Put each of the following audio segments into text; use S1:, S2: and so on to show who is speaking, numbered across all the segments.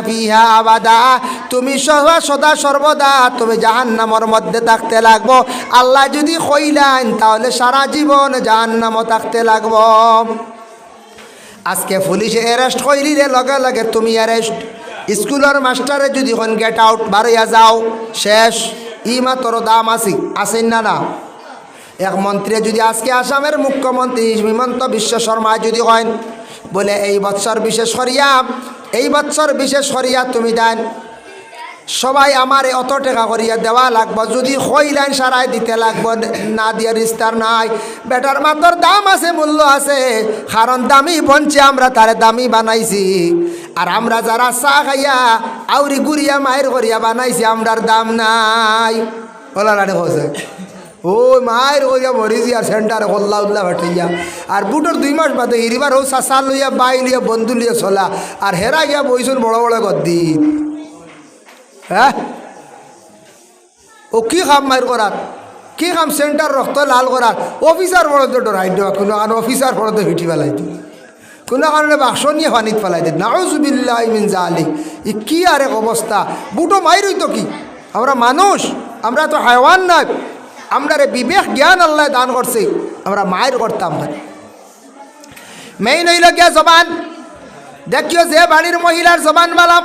S1: ফিহা আবাদা। তুমি সদা সদা সর্বদা তুমি জাহান্নামর মধ্যে থাকতে লাগবো। আল্লাহ যদি কইলেন, তাহলে সারা জীবন জাহান্নামও থাকতে লাগবো। আজকে পুলিশে অ্যারেস্ট কইলিলে লগে লগে তুমি অ্যারেস্ট স্কুলের মাস্টারে যদি হন গেট আউট বারইয়া যাও। শেষ। ই মাত্র দাম আছি আসেন না না? এক মন্ত্রী যদি আজকে আসামের মুখ্যমন্ত্রী হিমন্ত বিশ্ব শর্মা যদি হয় বলে এই বৎসর বিশেষ করিয়া এই বৎসর বিশেষ করিয়া তুমি দেন। সবাই আমার অত টাকা করিয়া দেওয়া লাগবো, যদি লাইন সারাই দিতে লাগবো, না দিয়ে রিস্তার নাই। বেটার মাত্র দাম আছে, মূল্য আছে, কারণ দামি বঞ্চে আমরা তারে দামি বানাইছি। আর আমরা যারা চা খাইয়া আউরি গুড়িয়া মায়ের করিয়া বানাইছি, আমরার দাম নাই। বলা হচ্ছে ও মায়ের করিয়া মরিছি আর সেন্টারে হল্লা উল্লা ভাটাইয়া আর বুটোর দুই মাস বাদে হিরিবার হোক চাষা লইয়া, বাই লিয়া বন্ধু লিয়া চলা। আর হেরা গিয়া বইছুন বড় বড় গদ্দিন হ্যাঁ? ও কি খাম মার করার কি কাম সেন্টার রক্ত লাল করার অফিসার বড়তে ডরাই দেওয়া, কোনো কারণে অফিসার বড়তে ভিটি পেলাই দিই কোনো কারণে বাক্স নিয়ে পানিত পেলাই দিই নাউজুবিল্লাহ মিন জালি ই কি আর এক অবস্থা বুটো মাইরই তো কি? আমরা মানুষ, আমরা তো হায়ওয়ান নয় আমরা রে বিবেক জ্ঞান আল্লাহ দান করছি, আমরা মায়ের করতাম ভাই মেইন হইল গিয়া জবান। দেখিও যে বাড়ির মহিলার জবান বালাম।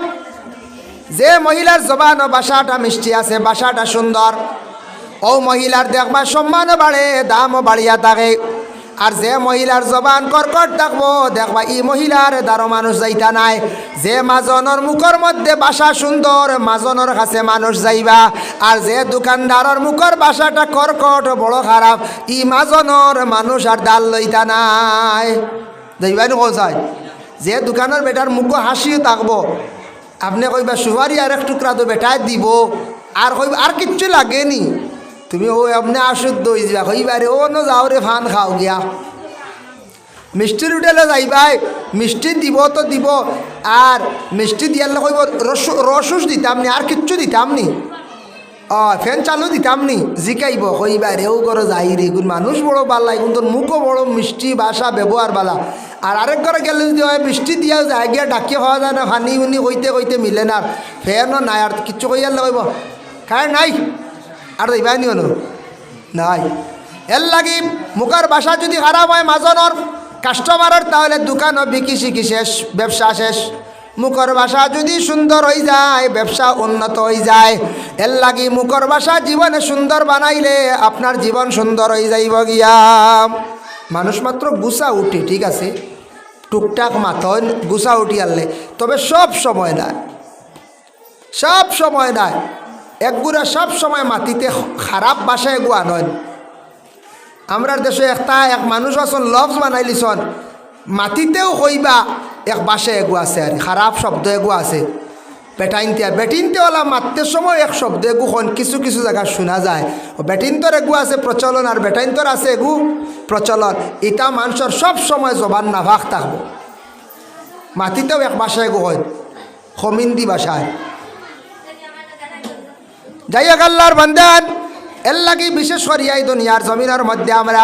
S1: যে মহিলার জবান, ও বাসাটা মিষ্টি আছে, বাসাটা সুন্দর। ও মহিলার দেখবা সম্মানও বাড়ে, দামও বাড়িয়া থাকে। আর যে মহিলার জবান কর্কট থাকব, দেখবা ই মহিলার দ্বারো মানুষ যাইতা নাই। যে মাজনের মুখর মধ্যে বাসা সুন্দর, মাজনের কাছে মানুষ যাইবা। আর যে দোকানদারের মুখর বাসাটা কর্কট, বড় খারাপ, ই মাজনের মানুষ আর ডাল লইতা নাই। যাইবাই কোথায় যে দোকানের বেটার মুখ হাসিও থাকব, আপনি কইবা সুপারি আর এক টুকরা তো বেটায় দিব, আর কইবা আর কিচ্ছু লাগেনি। তুমি ও আপনি আসুদ্ধ হয়ে যাবা। কইবা রে ও ন যাও রে, ফান খাও গিয়া। মিষ্টির হোটেলে যাইবাই, মিষ্টি দিব তো দিব, আর মিষ্টি দিয়ালে কইব, রস রসুস দিতাম নি, আর কিচ্ছু দিতাম নি। অ ফ্যান চালু দিতাম নি, জিকাইব কইবা রে ও করো যাই রে গুণ মানুষ বড় বালা এখন তোর মুখও বড় মিষ্টি ভাষা ব্যবহার বালা। আর আরেক ঘরে গেলে যদি হয়, মিষ্টি দিয়াও যায় গিয়া, ডাকি খাওয়া যায় না, ফানি উনি কইতে কইতে মিলে না। ফ্যানও নাই, আর কিচ্ছু কইয়ার কইব খায় নাই? আর দিবাই নিও নাই। এর লাগি মুখের বাসা যদি খারাপ হয় মাজনের কাস্টমারের তাহলে দোকানও বিকি শিকি শেষ, ব্যবসা শেষ। মুখর ভাষা যদি সুন্দর হয়ে যায়, ব্যবসা উন্নত হয়ে যায়। এর লাগি মুখর ভাষা জীবনে সুন্দর বানাইলে আপনার জীবন সুন্দর হয়ে যাইব গিয়া। মানুষ মাত্র গুছা উঠে, ঠিক আছে? টুকটাক মাথন গুছা উঠি আনলে। তবে সব সময় না সব সময় নাই। একগুড়া সব সময় মাটিতে খারাপ বাসায় গুয়া নয়। আমরার দেশে একটা, এক মানুষ আছেন, লফজ বানাইলিছন মাটিতেও কইবা এক বাসে এগু আছে আর, খারাপ শব্দ এগু আছে। বেটাইনতে বেটিনতে ওলা মারতে সময় এক শব্দ এগু খন কিছু কিছু জায়গা শোনা যায়। বেটিনতর এগু আছে, প্রচলন আর বেটাইনতর আছে এগু প্রচলন। ইটা মানুষের সব সময় জবান নাভাগ থাকব। মাটিতেও এক বাসা এগু হয় খমিন্দি বাসায়। যাই হোক আল্লাহর বান্দান, এর লাগি বিশেষ করিয়া এই দুনিয়ার জমিনের মধ্যে আমরা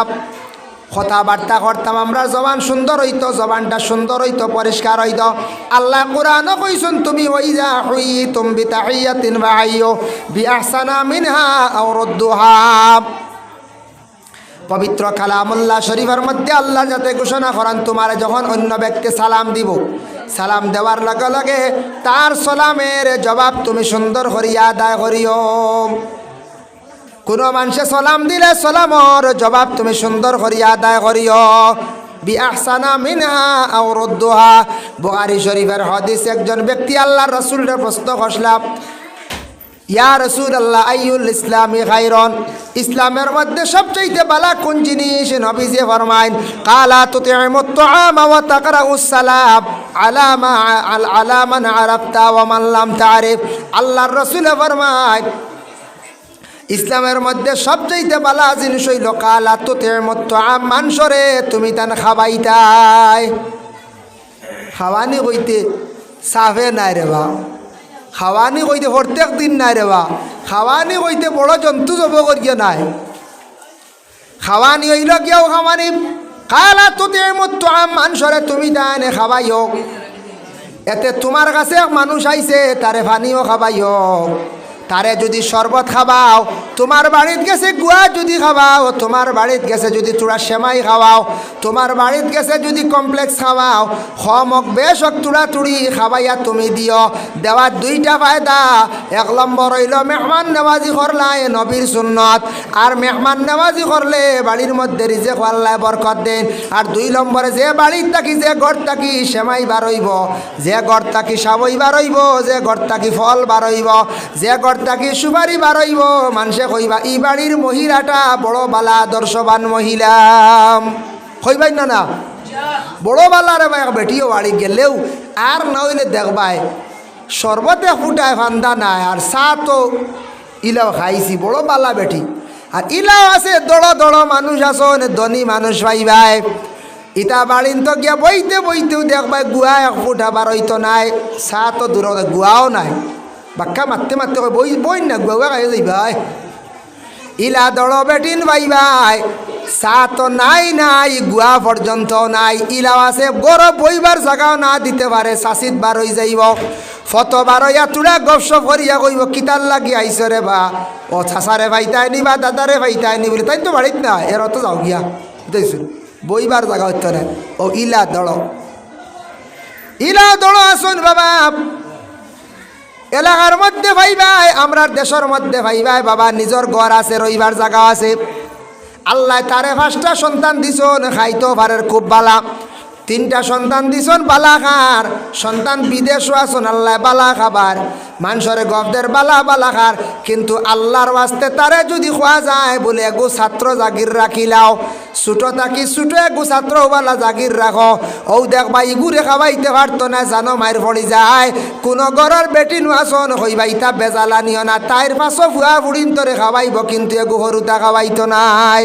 S1: কথাবার্তা করতাম, আমরা জবান সুন্দর হইত, জবানটা সুন্দর হইত, পরিষ্কার হইত। আল্লাহ কোরআন কইসুন তুমি ওই যা হই তুমি তাহিয়াতিন বাহাইও বিআহসানা মিনহা আও রদ্দুহা। পবিত্র কালামুল্লাহ শরীফের মধ্যে আল্লাহ যাতে ঘোষণা করেন, তোমার যখন অন্য ব্যক্তি সালাম দিব, সালাম দেওয়ার লগে লগে তার সালামের জবাব তুমি সুন্দর করিয়া আদায় করিও। কোনো মানুষে সালাম দিলে সালামর জবাব তুমি সুন্দর করিয়া আদায় করিও। বিআহসানা মিনহা আও বুখারী শরীফের হদিস একজন ব্যক্তি আল্লাহর রাসূলের প্রশ্ন করলাম ইয়া রসুল আল্লাহ আইউল ইসলামী খাইরন ইসলামের মধ্যে সবচাইতে বালা কোন জিনিস? নবীজি ফরমাইন, কালা ওয়া তাকরাউস সালাম আলামা আল আলামান আরাফতা ওয়া মান লাম তারিফ আল্লাহর রাসূল ফরমাইন ইসলামের মধ্যে সবচাইতে বালা জিনিস হইল, কালা তো তুতিমুত তুআম, মানসরে তুমি তান খাবাইতাই। খাওয়ানি কইতে সাফে নাই রে বা খাওয়ানি কইতে প্রত্যেক দিন নাই রে বা। খাওয়ানি কইতে বড় জন্তু জব করিয়া নাই। খাওয়ানি হইল কেউ খাওয়ানি? কালা তোতে মতো মানুষরে তুমি তানে খাবাই হোক এতে তোমার কাছে মানুষ আইছে, তারে পানিও খাবাইও। তারে যদি শরবত খাবাও তোমার বাড়িত গেছে গুয়া যদি খাওয়াও, তোমার বাড়িত গেছে যদি তোরা সেমাই খাওয়াও, তোমার বাড়িত গেছে যদি কমপ্লেক্স খাওয়াও হমক বেশ তুড়া তুড়ি খাবাইয়া তুমি দিও দেওয়ার দুইটা ফায়দা। এক নম্বর হইল মেহমান নেওয়াজি করলাই নবীর সুন্নত। আর মেহমান নেওয়াজি করলে বাড়ির মধ্যে রিজে আল্লাহ বরকত দেন। আর দুই নম্বরে যে বাড়ির থাকি, যে ঘর থাকি, সেমাই বারইব যে ঘর থাকি, সাবই বারইব যে ঘর থাকি, ফল বারইব যে ঘর থাকি সুপারি বারইব মানুষে কইবা, ই বাড়ির মহিলাটা বড় বালা, দর্শবান মহিলা। কইবাই না না। বড় বালারে ভাই বেটিও বাড়ি গেলেও আর না হইলে দেখবাই সর্বতে ফুটায় ফান্দা নাই, আর চা তো ইলাও খাইছি, বড় বালা বেটি। আর ইলাও আছে, দড় দড় মানুষ আসন ধনী মানুষ পাইবাই ইটা বাড়িন তো গিয়া বইতে বইতেও দেখবাই গুয়া এক ফুটা বার হইতো নাই, চা তো দূর গুয়াও নাই। বাক্কা মারতে মারতে কয় বই বই না গুয়া খাই যাইবাই ইলা দড় বেটিন ভাই ভাই তো নাই নাই গুয়া পর্যন্ত নাই ইলাও আছে বড় বইবার জায়গাও না দিতে পারে চাষিত বার হয়ে যাইব ফত বার হইয়া তুড়া গপসপ করিয়া কইব কিতার লাগি আইস রে বা ও ছাসারে ভাইতাই নি বা দাদারে ভাইতাই নি বলে তাই তো বাড়িত না এর তো যাও গিয়া বুঝতেছি বইবার জায়গা হইতো না ও ইলা দড় ইলা দড় আসুন বাবা এলাকার মধ্যে ভাইবাই আমরার দেশের মধ্যে ভাইবাই বাবা, নিজের ঘর আছে, রইবার জায়গা আছে। আল্লাহ তারে পাঁচটা সন্তান দিছন, খাইতো পারের খুব বালা। তিনটা সন্তান দিছন, বালা খার। সন্তান বিদেশও আসন আল্লাহ বালা খাবার। মানুষের গবদের বালা বালা খার। কিন্তু আল্লাহর ওয়াস্তে তারে যদি খোয়া যায়, বলে এগো ছাত্র জাগির রাখিলাও। ছুটো থাকি ছোট একু ছাত্র বালা জাগির রাখো ও দেখবা ইগুরে খাবাইতে পারতো না জানো মায়ের পড়ি যায়। কোনো ঘরের বেটি নোয়াছন হইবা ইতা বেজালা নিও না তাইর পাশো ফুয়া ফুড়িন তরে খাবাইব, কিন্তু এগু সরুতা খাবাইতো নাই।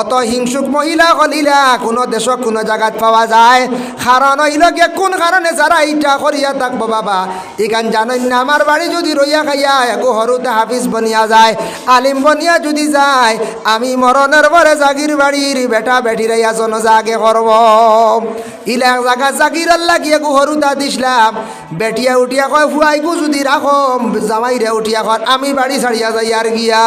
S1: অত হিংসুক মহিলা কলিলা কোনো দেশক কোনো জায়গাত পাওয়া যায়। কারণ হইল গিয়ে কোন কারণে যারা ইটা করিয়া থাকব বাবা? এখান জানেন না, আমার বাড়ি যদি রইয়া খাইয়া একো হরুতে হাফিজ বনিয়া যায়, আলিম বনিয়া যদি যায়, আমি মরণের পরে জাগির বাড়ির বেটা বেটির জন জাগে করব। ইলা জাগা জাগির আল্লাহ গিয়ে গো হরুতা দিসলাম। বেটিয়া উঠিয়া কয় ফুয়াইগু যদি রাখো জামাইরে উঠিয়া কর, আমি বাড়ি ছাড়িয়া যাই আর গিয়া।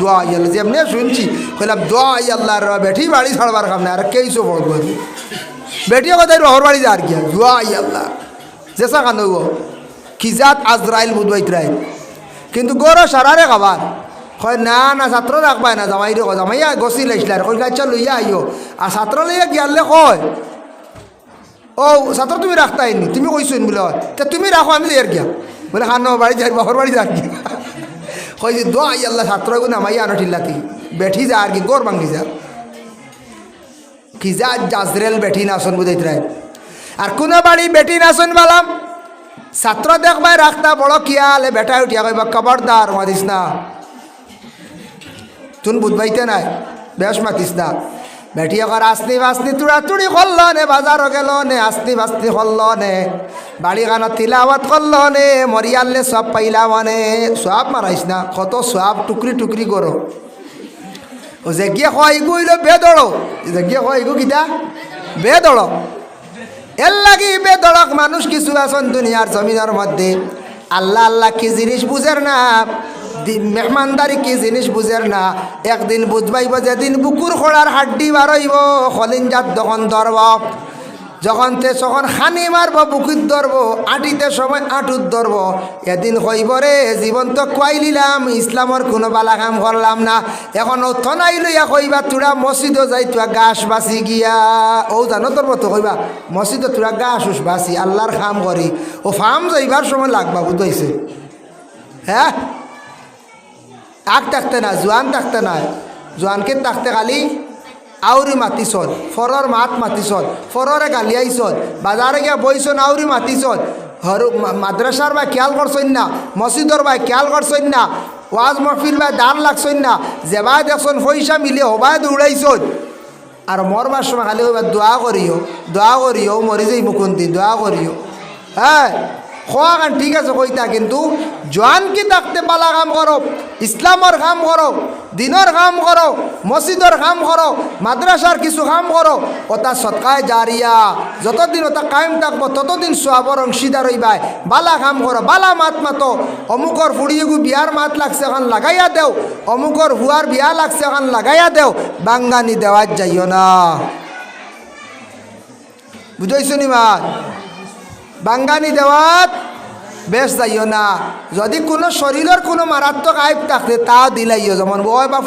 S1: দোয়া যেমনি শুনছি, কইলাম, দোয়া আল্লাহর বেটি বাড়ি ছাড়বার কাম না আর কেইছো বড় বেটিও কথা রহর বাড়ি যা আর গিয়া দোয়া আল্লাহ জেসা কান্দ খিজাত আজরাইল বুধবাইতরাইল কিন্তু গরো সারারে খাবার কয় না না ছাত্র রাখবাই না জামাই রে জামাইয়া গছি লাইছিল আর কইলা আচ্ছা লইয়া আইও আর ছাত্র লইয়া গিয়ালে কয় ও ছাত্র তুমি রাখতাই নি তুমি কইছো বলে তা তুমি রাখো আমি যাই গিয়া বলে হান বাড়ি যাই বাহর বাড়ি যা গিয়া কই যে দোয়া আল্লাহ, ছাত্র গুণ আমাই আনো ঠিল্লাতি বেঠি যা আর কি গোর ভাঙ্গি যা। কি যা জাজরেল বেঠি নাচন বুঝাইতে রায়। আর কোনো বাড়ি বেটি নাচন বালাম? ছাত্র দেখবাই রাখতা বড় কিয়ালে বেটা উঠিয়া কইবা, খবরদার মাতিস না। তুন বুধবাইতে নাই, বেশ মাতিস না। বেটি এখন আসনি বাসনি তুড়া তুড়ি করল নে বাজারও গেল নে আসনি বাসনি করল নে বাড়ি খানো তিলাওয়াত করল নে মরিয়ালে সব পাইলা মানে সব মারাইস না, কত সব টুকরি টুকরি করো ও যে গিয়ে হয় ইগু হইল বেদড়ো যে গিয়ে হয় ইগু কিতা? বেদড়ো এর লাগি বেদড়ক মানুষ কিছু আছেন দুনিয়ার জমিনের মধ্যে, আল্লাহ আল্লাহ কি জিনিস বুঝের না মেহমানদারি কি জিনিস বুঝের না? একদিন বুঝবাইব যেদিন বুকুর খোড়ার হাড্ডি বারইব খলিঞ্জাত যখন ধরব, যখন তে তখন খানি মারব বুকুর ধরব, আটিতে সময় আঁটুত ধরব। এদিন হইব রে, জীবন তো কুয়াই নিলাম ইসলামর কোনো বালা কাম করলাম না। এখন ও থনাই লইয়া কইবা, তোরা মসজিদও যাই, তোরা গাছ বাসি গিয়া। ও, জানো তোর মতো কইবা মসজিদে তোরা গাছ উস বাসি আল্লাহর খাম করি। ও ফার্ম যাইবার সময় লাগবা বুঝাইছে হ্যাঁ? আগ থাকতে না জোয়ান থাকতে নাই। জোয়ানকে থাকতে খালি আউরি মাতিছন ফরর মাত মাতিছন ফররে গালিয়াইছন বাজারে গিয়া বইছন আউরি মাতিছন হরু মাদ্রাসার বা খেয়াল করছন না মসজিদর বা খেয়াল করছন না, ওয়াজ মহফিল বা দান লাগছন না যেবাই দেখছন পয়সা মিলে হবাই দৌড়াইছন আর মরবার সময় খালি দোয়া করিও দোয়া করিও মরি যাই মুকুন্দি দোয়া করিও হ্যাঁ খোয়া ঠিক আছে কইতা, কিন্তু জোয়ান কি থাকতে পালা কাম করো ইসলামর কাম করো দিনের কাম করো মসজিদর কাম করো মাদ্রাসার কিছু কাম করো ওটা সৎকায় জারিয়া যতদিন ওটা কায়েম থাকব, ততদিন সোয়াবর অংশীদার হইবাই। বালা কাম করো বালা মাত মাতো অমুকর ফুড়িয়েগু বিয়ার মাত লাগছে এখন লাগাইয়া দেও অমুকর হুয়ার বিয়া লাগছে এখন লাগাইয়া দেও বাঙ্গানি দেওয়ার যাইও না। বুঝাইছো নি মাত? বাঙ্গানি দেওয়াত বেশ যাইও না। যদি কোনো শরীরের কোনো মারাত্মক আয়ব থাকতে তা দিলাইও। যেমন বয় বা